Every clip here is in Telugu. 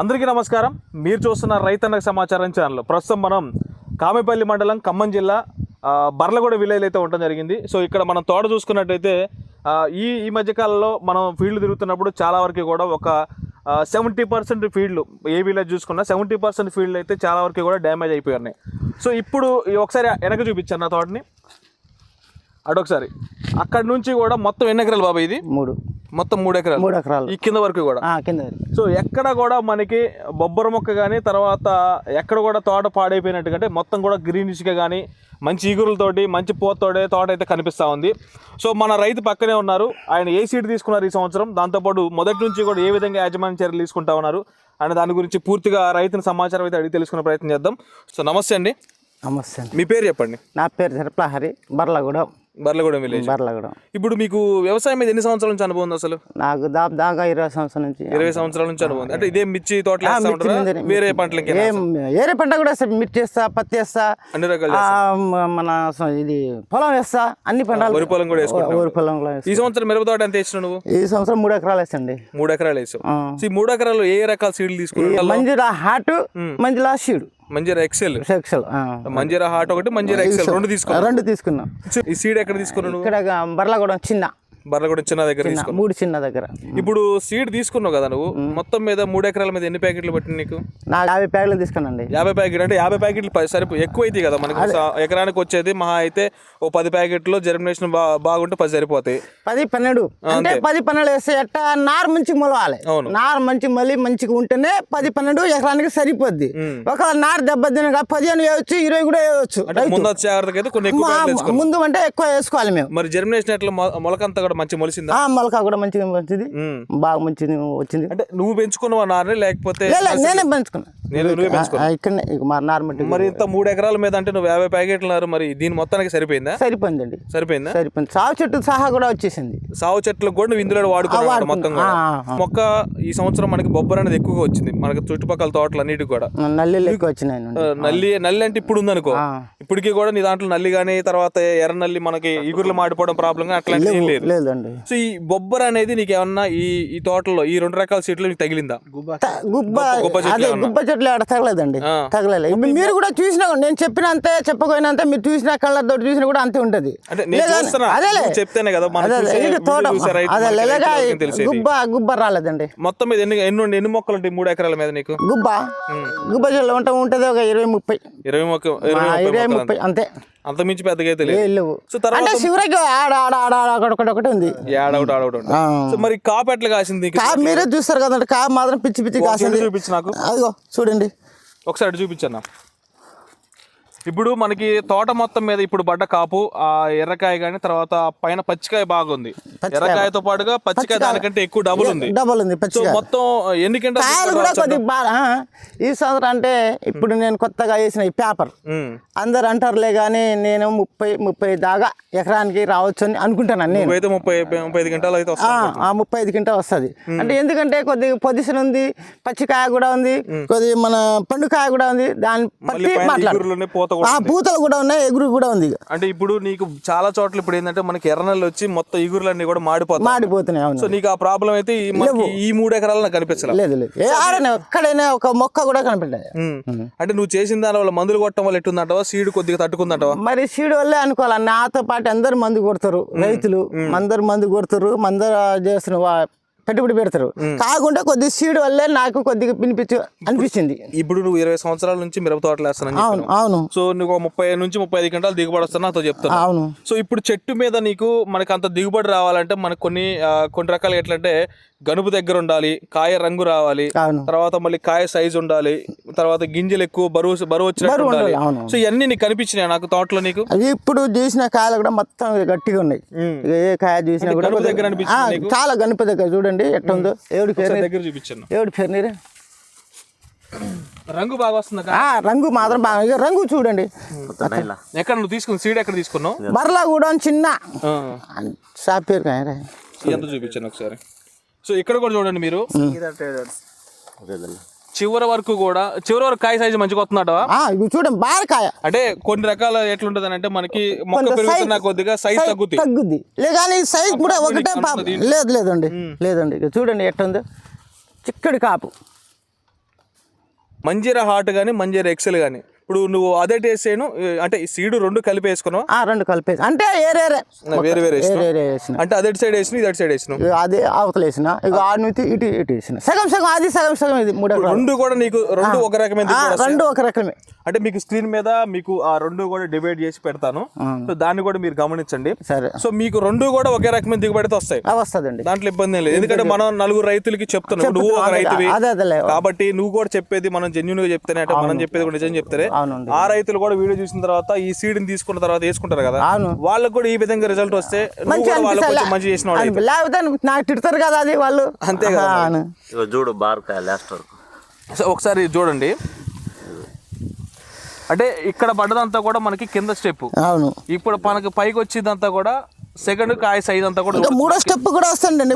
అందరికీ నమస్కారం. మీరు చూస్తున్న రైతన్న సమాచారం ఛానల్. ప్రస్తుతం మనం కామెపల్లి మండలం ఖమ్మం జిల్లా బర్లగూడ విలేజ్ అయితే ఉండడం జరిగింది. సో ఇక్కడ మనం తోట చూసుకున్నట్టయితే ఈ ఈ మధ్యకాలంలో మనం ఫీల్డ్ తిరుగుతున్నప్పుడు చాలా వరకు కూడా ఒక సెవెంటీ పర్సెంట్ ఫీల్డ్లు ఏ విలేజ్ చూసుకున్నా సెవెంటీ పర్సెంట్ ఫీల్డ్ అయితే చాలా వరకు కూడా డ్యామేజ్ అయిపోయినాయి సో ఇప్పుడు ఈ ఒకసారి వెనక చూపించాను నా తోటని. అడొకసారి అక్కడ నుంచి కూడా మొత్తం ఎన్ని ఎకరాలు బాబా ఇది? మూడు. మొత్తం మూడు ఎకరాలు. మూడు ఎకరాలు. ఈ కింద వరకు కూడా? కింద సో ఎక్కడ కూడా మనకి బొబ్బర మొక్క కానీ తర్వాత ఎక్కడ కూడా తోట పాడైపోయినట్టు అంటే మొత్తం కూడా గ్రీనిష్గా కానీ మంచి ఈగురులతోటి మంచి పోతోడే తోట అయితే కనిపిస్తూ ఉంది. సో మన రైతు పక్కనే ఉన్నారు. ఆయన ఏ సీడ్ తీసుకున్నారు ఈ సంవత్సరం? దాంతోపాటు మొదటి నుంచి కూడా ఏ విధంగా యాజమాన్య చర్యలు తీసుకుంటా ఉన్నారు? అని దాని గురించి పూర్తిగా రైతుని సమాచారం అయితే అడిగి తెలుసుకునే ప్రయత్నం చేద్దాం. సో నమస్తే అండి. నమస్తే అండి. మీ పేరు చెప్పండి. నా పేరు సరప్లహరి బర్లగూడెం. బర్లగూడెం విలేజ్. బర్లగూడెం. ఇప్పుడు మీకు వ్యవసాయం మీద ఎన్ని సంవత్సరాల నుంచి అనుభవం ఉంది అసలు? నాకు దాపు దాకా ఇరవై సంవత్సరం నుంచి ఇరవై సంవత్సరాల నుంచి అనుభవం. అంటే ఇదే మిర్చి తోటలు వేస్తా ఉంటారా? వేరే పంటలకి ఏం ఏరే పంట కూడా వేస్తా మిర్చి వేస్తా పత్తి వేస్తా అన్ని రకాలు ఆ, మ- మన స- ఇది పొలం వేస్తా అన్ని పంటలు. వరి పొలం కూడా వేసుకుంటావు ఊరి పొలం కూడా వేస్తా. ఈ సంవత్సరం మిరప తోట ఎంత వేసినావు నువ్వు? ఈ సంవత్సరం మూడు ఎకరాలు వేస్తండి. మూడు ఎకరాలు వేసావు. ఆ. సో ఈ మూడు ఎకరాలు ఏ రకాల సీడ్లు తీసుకున్నావు Manjula hot Manjula seed. Manjeera excel సెక్సల్ Manjeera hot ఒకటి మంజీరా ఎక్సెల్ రెండు తీసుకున్నావు. రెండు తీసుకున్నాం. ఈ సీడ్ ఎక్కడ తీసుకున్నావు నువ్వు? ఇక్కడ బర్లగూడెం చిన్న. బర్ల కూడా చిన్న దగ్గర తీసుకున్నావు? మూడు చిన్న దగ్గర. ఇప్పుడు సీడ్ తీసుకున్నావు కదా నువ్వు? మొత్తం మీద మూడు ఎకరాల మీద ఎన్ని ప్యాకెట్లు పట్టింది నీకు? నా యాభై ప్యాకెట్లు తీసుకున్నాండి యాభై ప్యాకెట్ అంటే యాభై ప్యాకెట్లు సరిపో ఎక్కువ అవుతాయి కదా మనకి. ఎకరానికి వచ్చేది మహా అయితే ఓ పది ప్యాకెట్లు జర్మినేషన్ బాగుంటే పది సరిపోతాయి. పది పన్నెండు. అంటే పది పన్నెండు వేస్తే ఎట్ట? నారు మంచిగా మొలవాలి. అవును. నారు మంచి మళ్ళీ మంచిగా ఉంటేనే పది పన్నెండు ఎకరానికి సరిపోద్ది. ఒక నారు దెబ్బతినగా పదిహేను వేయవచ్చు ఇరవై కూడా వేయవచ్చు అంటే ముందు జాగ్రత్తగా అయితే. ముందు అంటే ఎక్కువ వేసుకోవాలి మేము. మరి జర్మినేషన్ ఎట్లా మొలకంతా కూడా మంచి మొలిసిందా? ఆ మొలక కూడా మంచిగా మంచిది. బాగా మంచిది వచ్చింది. అంటే నువ్వు పెంచుకున్నావా నారని లేకపోతే నేనే పెంచుకున్నా. ఇక్కడనే నారు మట్టి మరి ఇంత మూడు ఎకరాల మీద అంటే నువ్వు యాభై ప్యాకెట్లు నారు మరి దీని మొత్తానికి సరిపోయిందా? సరిపోయిందండి. సరిపోయిందా? సరిపోయింది. సాగు చెట్టు సహా కూడా వచ్చేసింది. సాగు చెట్లకు కూడా నువ్వు ఇందులో అన్నమాట మొత్తం కూడా? మొక్క ఈ సంవత్సరం మనకి బొబ్బర్ అనేది ఎక్కువగా వచ్చింది. మనకి చుట్టుపక్కల తోటలు అన్నిటికి కూడా ఎక్కువ వచ్చినాయి నల్లి నల్లి అంటే ఇప్పుడు ఉందనుకో. ఇప్పటికీ కూడా నీ దాంట్లో నల్లి కానీ తర్వాత ఎర్ర నల్లి మనకి ఇగుర్లు మాడిపోవడం ప్రాబ్లం ఏం లేదు లేదండి సో ఈ బొబ్బర్ అనేది నీకు ఏమన్నా ఈ ఈ తోటలో ఈ రెండు రకాల సీట్లు నీకు తగిలిందా? గుబ్బ గుబ్బ చెట్లు అదే? గుబ్బ చెట్లు ఆడ తగలేదండి. తగలేదు మీరు కూడా చూసినా నేను చెప్పినంతే చెప్పకపోయినంత మీరు చూసిన కళ్ళతో చూసినా కూడా అంతే ఉంటది. అదేలే. చెప్తేనే కదా తోట. గుబ్బ గుబ్బ రాలేదండి. మొత్తం మీద ఎన్ని ఎన్ని ఎన్ని మొక్కలు ఉంటాయి మూడు ఎకరాల మీద నీకు? గుబ్బ? గుబ్బ చెట్లు ఉంటే ఉంటుంది ఒక ఇరవై ముప్పై. ఇరవై మొక్క ఆ, ఇరవై ముప్పై ఇరవై ముప్పై అంతే. అంత మించి పెద్దగా అయితే లేదు. లేవు. సో తర్వాత అంటే శివరాకి ఆడ ఆడ ఆడ ఆడ ఒకటి ఒకటి ఒకటి ఉంది ఆడౌట్ ఆడౌట్ ఆ. సో మరి కాపు ఎట్లా కాసింది మీరే చూస్తారు కదండి కా మాత్రం పిచ్చి పిచ్చి కాసింది. చూపించు నాకు. అదిగో చూడండి. ఒకసారి అటు చూపించన్నా. ఇప్పుడు మనకి తోట మొత్తం మీద ఇప్పుడు పడ్డ కాపు ఆ ఎర్రకాయ కానీ తర్వాత పైన పచ్చికాయ బాగుంది. ఎర్రకాయతో పాటుగా పచ్చికాయ దానికంటే ఎక్కువ డబుల్ ఉంది. డబల్ ఉంది మొత్తం ఎన్ని గంటలు ఈ సంవత్సరం అంటే ఇప్పుడు నేను కొత్తగా వేసిన ఈ పేపర్. అందరు అంటారులే కానీ నేను ముప్పై ముప్పై దాకా ఎకరానికి రావచ్చు అని నేను. నువ్వైతే ముప్పై ముప్పై ఐదు గంటలు అయితే ముప్పై ఐదు కింటా వస్తుంది. అంటే ఎందుకంటే కొద్దిగా పొజిషన్ ఉంది పచ్చికాయ కూడా ఉంది కొద్దిగా మన పండుకాయ కూడా ఉంది బట్టి పైన మాట్లాడు. కూడా ఆ పూతలు కూడా ఉన్నాయి ఎగురు కూడా ఉంది. అంటే ఇప్పుడు నీకు చాలా చోట్ల ఇప్పుడు ఏంటంటే మనకి ఎర్రనల్లి వచ్చి మొత్తం ఇగురులన్నీ కూడా మాడిపోతాయి. మాడిపోతున్నాయి అవును. సో నీకు ఆ ప్రాబ్లం అయితే ఈ మనకి ఈ మూడు ఎకరాలు నాకు కనిపించలేదు లేదు లేదు. ఏ ఆడనే ఎక్కడైనా ఒక మొక్క కూడా కనపడ్డాయి అంటే నువ్వు చేసిన దాని వల్ల మందులు కొట్టడం వల్ల ఎట్టుందంటావా? సీడ్ కొద్దిగా తట్టుకుందంటావా? మరి సీడు వల్లే అనుకోవాలి? నాతో పాటు అందరు మందు కొడతారు రైతులు. అందరు మందు కొడతారు. మందరు చేస్తున్న వా- పెట్టుబడి పెడతారు. కాకుండా కొద్ది సీడు వల్లే నాకు కొద్దిగా వినిపించు అనిపించింది ఇప్పుడు నువ్వు ఇరవై సంవత్సరాల నుంచి మిరప తోటలు వేస్తానని అవును. అవును. సో నువ్వు ముప్పై నుంచి ముప్పై ఐదు గంటలు దిగుబడి వస్తాను నాతో చెప్తాను అవును. సో ఇప్పుడు చెట్టు మీద నీకు మనకు అంత దిగుబడి రావాలంటే మనకు కొన్ని కొన్ని రకాలు ఎట్లంటే గనుపు దగ్గర ఉండాలి కాయ రంగు రావాలి తర్వాత మళ్ళీ కాయ సైజ్ ఉండాలి తర్వాత గింజలు ఎక్కువ బరువు బరువు వచ్చినట్టు ఉండాలి. సో ఇవన్నీ నీకు కనిపించినాయి నాకు తోటలో నీకు? ఇప్పుడు చూసిన కాయలు కూడా మొత్తం గట్టిగా ఉన్నాయి. ఏ కాయ చూసినా కూడా గనుపు దగ్గర గణప దగ్గర చూడండి. ఎట్ట ఉందో. ఏడు దగ్గర చూపించాను ఏడు పేరు నీరే రంగు బాగా వస్తుంది ఆ, రంగు మాత్రం బాగా రంగు చూడండి. ఎక్కడ నువ్వు తీసుకున్న? సీడ్ ఎక్కడ తీసుకున్నావు? బర్లా కూడా చిన్న. ఆ, షాప్ పేరు. ఎంత చూపించాను ఒకసారి. సో ఇక్కడ కూడా చూడండి మీరు. చివరి వరకు కూడా చివరి వరకు కాయ సైజు మంచిగా ఆ, ఇవి చూడండి బాగా కాయ. అంటే కొన్ని రకాల ఎట్లుంటది అంటే మనకి మొక్క పెరుగుతున్న కొద్దిగా సైజ్ తగ్గుద్ది. లే కానీ సైజ్ కూడా ఒకటే లేదు లేదండి లేదండి. ఇక చూడండి ఎట్ట ఉందో చిక్కడి కాపు. మంజీరా హాట్ కానీ మంజీరా ఎక్సెల్ కానీ ఇప్పుడు నువ్వు అదే వేసాను అంటే ఈ సీడు రెండు కలిపి వేసుకున్నావు? ఆ, రెండు కలిపేసి అంటే వేరే వేరే వేసినావు? ఏరే వేసిన. అంటే అదే సైడ్ వేసిన ఇది సైడ్ వేసినావు? ఇక అది అవతల వేసిన. ఇక ఆ. నుంచి ఇటు ఇటు వేసిన. సగం సగం అది సగం సగం ఇది మూడు ఎకరాలు రెండు కూడా నీకు రెండు ఒక రకమైన ఆ, దిగుబడి వస్తాయి. రెండు ఒక రకమే. అంటే మీకు స్క్రీన్ మీద మీకు ఆ రెండు కూడా డివైడ్ చేసి పెడతాను. సో దాన్ని కూడా మీరు గమనించండి. సరే. సో మీకు రెండు కూడా ఒకే రకమైన దిగుబడితో వస్తాయి. ఆ, వస్తుందండి. దాంట్లో ఇబ్బంది లేదు. ఎందుకంటే మనం నలుగురు రైతులకి చెప్తున్నాం. నువ్వు ఒక రైతువి. అదే అదేలే కాబట్టి నువ్వు కూడా చెప్పేది మనం జెన్యున్గా చెప్తేనే అంటే మనం చెప్పేది కూడా నిజం చెప్తారే ఆ రైతులు కూడా వీడియో చూసిన తర్వాత ఈ సీడ్ని తీసుకున్న తర్వాత వేసుకుంటారు కదా. వాళ్ళకు కూడా ఈ విధంగా రిజల్ట్ వస్తే నువ్వు మంచి చేసిన లేకపోతే నాకు తిడతారు కదా అది వాళ్ళు. అంతే కదా చూడు బార్కాయ లాస్ట్ వరకు. సో ఒకసారి చూడండి. అంటే ఇక్కడ పడ్డదంతా కూడా మనకి కింద స్టెప్ అవును. ఇప్పుడు మనకి పైకి వచ్చేదంతా కూడా సెకండ్ కాయ సైజ్ అంతా కూడా మూడో స్టెప్ కూడా వస్తుందండి.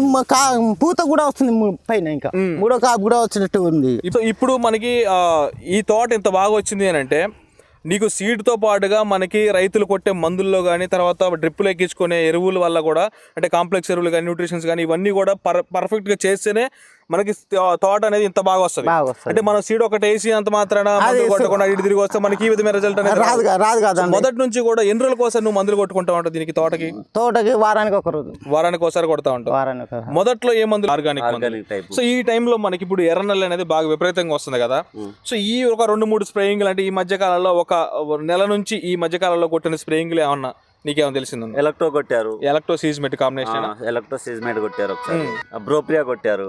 పూత కూడా వస్తుంది పైన ఇంకా. మూడో కాపు కూడా వచ్చినట్టు ఉంది. ఇప్పుడు ఇప్పుడు మనకి ఈ తోట ఇంత బాగా వచ్చింది అని అంటే నీకు సీడ్తో పాటుగా మనకి రైతులు కొట్టే మందుల్లో కానీ తర్వాత డ్రిప్పులు ఎక్కించుకునే ఎరువుల వల్ల కూడా అంటే కాంప్లెక్స్ ఎరువులు కానీ న్యూట్రిషన్స్ కానీ ఇవన్నీ కూడా పర్ పర్ఫెక్ట్గా చేస్తేనే మనకి తోట అనేది ఇంత బాగా వస్తుంది. అంటే మనం సీడ్ ఒకటి వేసి అంత మాత్రాన మందులు కొట్టకుండా ఇటు తిరిగి వస్తే మనకి ఈ విధమైన రిజల్ట్ అనేది రాదు రాదు మొదటి నుంచి కూడా ఎన్ని రోజుల కోసం నువ్వు మందులు కొట్టుకుంటా ఉంటావు దీనికి తోటకి? తోటకి వారానికి ఒక రోజు. వారానికి ఒకసారి కొడతా ఉంటావు. మొదట్లో ఏ మందులు? ఆర్గానిక్ సో ఈ టైంలో మనకి ఇప్పుడు ఎర్రనెల్లి అనేది బాగా విపరీతంగా వస్తుంది కదా. సో ఈ ఒక రెండు మూడు స్ప్రేయింగ్లు అంటే ఈ మధ్య కాలంలో ఒక నెల నుంచి ఈ మధ్య కాలంలో కొట్టిన స్ప్రేయింగ్లు ఏమన్నా నీకేమైనా తెలిసిందా? ఎలక్ట్రో కొట్టారు. ఎలక్ట్రో సీజ్మెట్ కాంబినేషన్ ఎలక్ట్రో సీజ్మేట్ కొట్టారు ఒకసారి. బ్రోప్రియా కొట్టారు.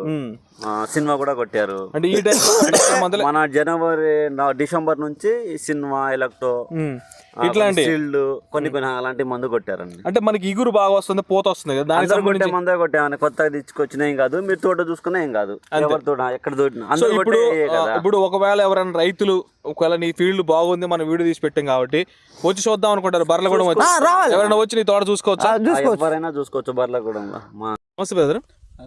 ఆ, సినిమా కూడా కొట్టారు. అంటే ఈ మందులు మన జనవరి డిసెంబర్ నుంచి సినిమా ఎలక్ట్రో. ఇట్లాంటి కొన్ని కొన్ని అలాంటి మందు కొట్టారండి. అంటే మనకి ఇగురు బాగా వస్తుంది పోత వస్తుంది కదా అందరు కొట్టే మందే కొట్టామని కొత్తగా తెచ్చుకొచ్చినా ఏం కాదు మీరు తోట చూసుకున్నా ఏం కాదు. ఎవరి తోట ఎక్కడ అందరు ఇప్పుడు ఇప్పుడు ఒకవేళ ఎవరైనా రైతులు ఒకవేళ నీ ఫీల్డ్ బాగుంది మనం వీడియో తీసి పెట్టాం కాబట్టి వచ్చి చూద్దాం అనుకుంటారు బర్రెలు కూడా వచ్చి ఎవరైనా వచ్చి నీ తోట చూసుకోవచ్చా? ఎవరైనా చూసుకోవచ్చు బర్లగూడెం మా నమస్తే బ్రదర్.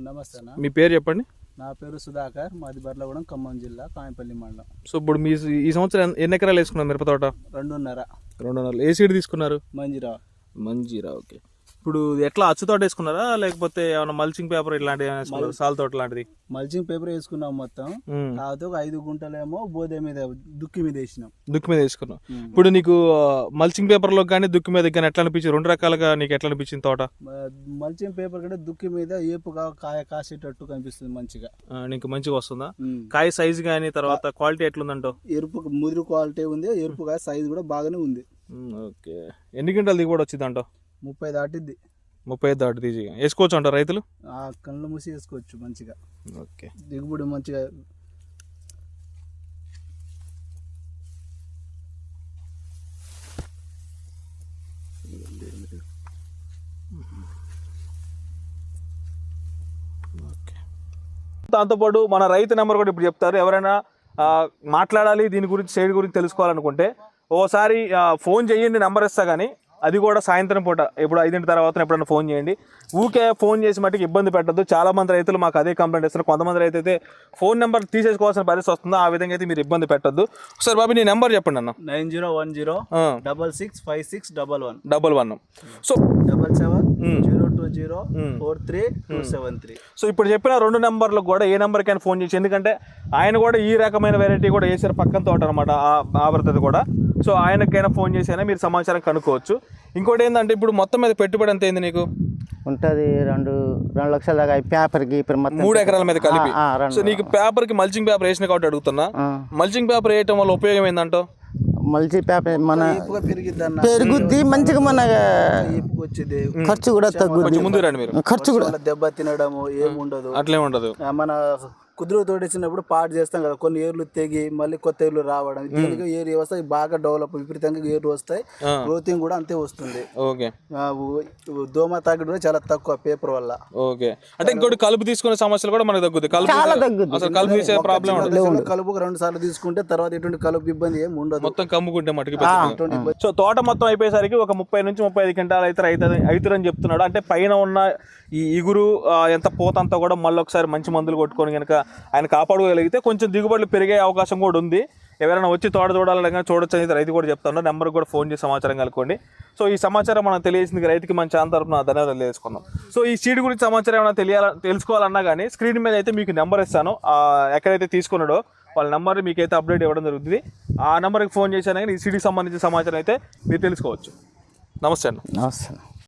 నమస్తే అన్న. మీ పేరు చెప్పండి. నా పేరు సుధాకర్ మాది బర్లగూడెం ఖమ్మం జిల్లా కాయపల్లి మండలం. సో ఇప్పుడు మీ ఈ సంవత్సరం ఎన్ని- ఎకరాలు వేసుకున్నారు మిరప తోట? రెండున్నర. రెండున్నర. ఏ సీడ్ తీసుకున్నారు? మంజిరా మంజీరా ఓకే. ఇప్పుడు ఎట్లా అచ్చు తోట వేసుకున్నారా? లేకపోతే ఏమైనా మల్చింగ్ పేపర్ వేసుకున్నారా? సాల్ తోట లాంటిది? మల్చింగ్ పేపర్ వేసుకున్నాం మొత్తం. కాకపోతే ఒక ఐదు గుంటలేమో బోధే మీద దుక్కి మీద వేసినాం. దుక్కు మీద వేసుకున్నాం. ఇప్పుడు నీకు మల్చింగ్ పేపర్లో కానీ దుక్కు మీద కానీ ఎట్లా అనిపించింది? రెండు రకాలుగా నీకు ఎట్లా అనిపించింది తోట? మల్చింగ్ పేపర్ కంటే దుక్కి మీద ఏపుగా కాయ కాసేటట్టు కనిపిస్తుంది మంచిగా. నీకు మంచిగా వస్తుందా. కాయ సైజ్ కానీ తర్వాత క్వాలిటీ ఎట్లుందంటో ఎరుపు ముదురు క్వాలిటీ ఉంది ఎరుపుగా సైజు కూడా బాగానే ఉంది. ఓకే. ఎన్ని గంటలు దిగుబడి వచ్చింది అంటో ముప్పై దాటిద్ది. ముప్పై ఐదు దాటి తీసి వేసుకోవచ్చు అంటారు రైతులు? ఆ కళ్ళు మూసి వేసుకోవచ్చు మంచిగా. ఓకే. దిగుబడి మంచిగా. దాంతోపాటు మన రైతు నెంబర్ కూడా ఇప్పుడు చెప్తారు. ఎవరైనా మాట్లాడాలి దీని గురించి సైడ్ గురించి తెలుసుకోవాలనుకుంటే ఓసారి ఫోన్ చేయండి నెంబర్ ఇస్తా కానీ అది కూడా సాయంత్రం పూట ఇప్పుడు ఐదింటి తర్వాత ఎప్పుడైనా ఫోన్ చేయండి. ఊకే ఫోన్ చేసి మట్టుకు ఇబ్బంది పెట్టద్దు. చాలా మంది రైతులు మాకు అదే కంప్లైంట్ ఇస్తారు కొంతమంది రైతు అయితే ఫోన్ నెంబర్ తీసేసుకోవాల్సిన పరిస్థితి వస్తుందో ఆ విధంగా అయితే మీరు ఇబ్బంది పెట్టద్దు. ఒకసారి బాబు నీ నెంబర్ చెప్పండి అన్న. Nine zero one zero double six five six double one. Double one. So double seven zero two zero four three two seven three. So ఇప్పుడు చెప్పిన రెండు నెంబర్లకు కూడా ఏ నెంబర్కైనా ఫోన్ చేసి ఎందుకంటే ఆయన కూడా ఈ రకమైన వెరైటీ కూడా వేసారు పక్కన తోట అనమాట ఆవర్తది కూడా. సో ఆయనకైనా ఫోన్ చేసి అయినా మీరు సమాచారం కనుక్కోవచ్చు. ఇంకోటి ఏంటంటే ఇప్పుడు మొత్తం మీద పెట్టుబడి ఎంత అయింది నీకు? ఉంటుంది రెండు రెండు లక్షల దాకా పేపర్ గీపర్ మొత్తం మూడు ఎకరాల మీద కలిపి. సో నీకు పేపర్కి మల్చింగ్ పేపర్ వేసిన కాబట్టి అడుగుతున్నా. మల్చింగ్ పేపర్ వేయటం వల్ల ఉపయోగం ఏంటంటో మల్చి పేపర్ మన పెరిగిద్ది అన్న పెరుగుద్ది మంచిగా మన ఖర్చు కూడా తగ్గుద్ది. కొంచెం ముందు రండి మీరు. ఖర్చు కూడా దెబ్బ తినడము ఏమి ఉండదు అట్లే ఉండదు. మన కుదురు తోడేసినప్పుడు పాటు చేస్తాం కదా. కొన్ని ఏర్లు తెగి మళ్ళీ కొత్త ఏర్లు రావడం. దీనికి ఏరు వస్తాయి బాగా డెవలప్ విపరీతంగా ఏర్లు వస్తాయి. గ్రోతింగ్ కూడా అంతే వస్తుంది. ఓకే. దోమ తాకిడి కూడా చాలా తక్కువ పేపర్ వల్ల. ఓకే. అంటే ఇంకోటి కలుపు తీసుకునే సమస్యలు కూడా మనకు తగ్గుద్ది కలుపు. అసలు కలుపు తీసే ప్రాబ్లం కలుపుకు రెండు సార్లు తీసుకుంటే తర్వాత ఎటువంటి కలుపు ఇబ్బంది ఏమి ఉండదు. మొత్తం కమ్ముకుంటే మటుకు. సో తోట మొత్తం అయిపోయేసరికి ఒక ముప్పై నుంచి ముప్పై ఐదు క్వింటాలు అయితే రైతు అవుతారని చెప్తున్నాడు. అంటే పైన ఉన్న ఈ ఇగురు ఎంత పోతంతా కూడా మళ్ళీ ఒకసారి మంచి మందులు కొట్టుకొని కనుక ఆయన కాపాడుకోగలిగితే కొంచెం దిగుబడులు పెరిగే అవకాశం కూడా ఉంది. ఎవరైనా వచ్చి తోట చూడాలని చూడొచ్చు అనేది రైతు కూడా చెప్తాను. నెంబర్కి కూడా ఫోన్ చేసి సమాచారం కనుక్కోండి. సో ఈ సమాచారం మనం తెలియజేసింది రైతుకి మంచి ఛానల్ తరపున ధన్యవాదాలు తెలుసుకుందాం సో ఈ సీడ్ గురించి సమాచారం ఏమైనా తెలియాల తెలుసుకోవాలన్నా కానీ స్క్రీన్ మీద అయితే మీకు నెంబర్ ఇస్తాను. ఎక్కడైతే తీసుకున్నాడో వాళ్ళ నెంబర్ మీకైతే అప్డేట్ ఇవ్వడం జరుగుతుంది. ఆ నెంబర్కి ఫోన్ చేశాను కానీ ఈ సీడీకి సంబంధించిన సమాచారం అయితే మీరు తెలుసుకోవచ్చు. నమస్తే అండి నమస్తే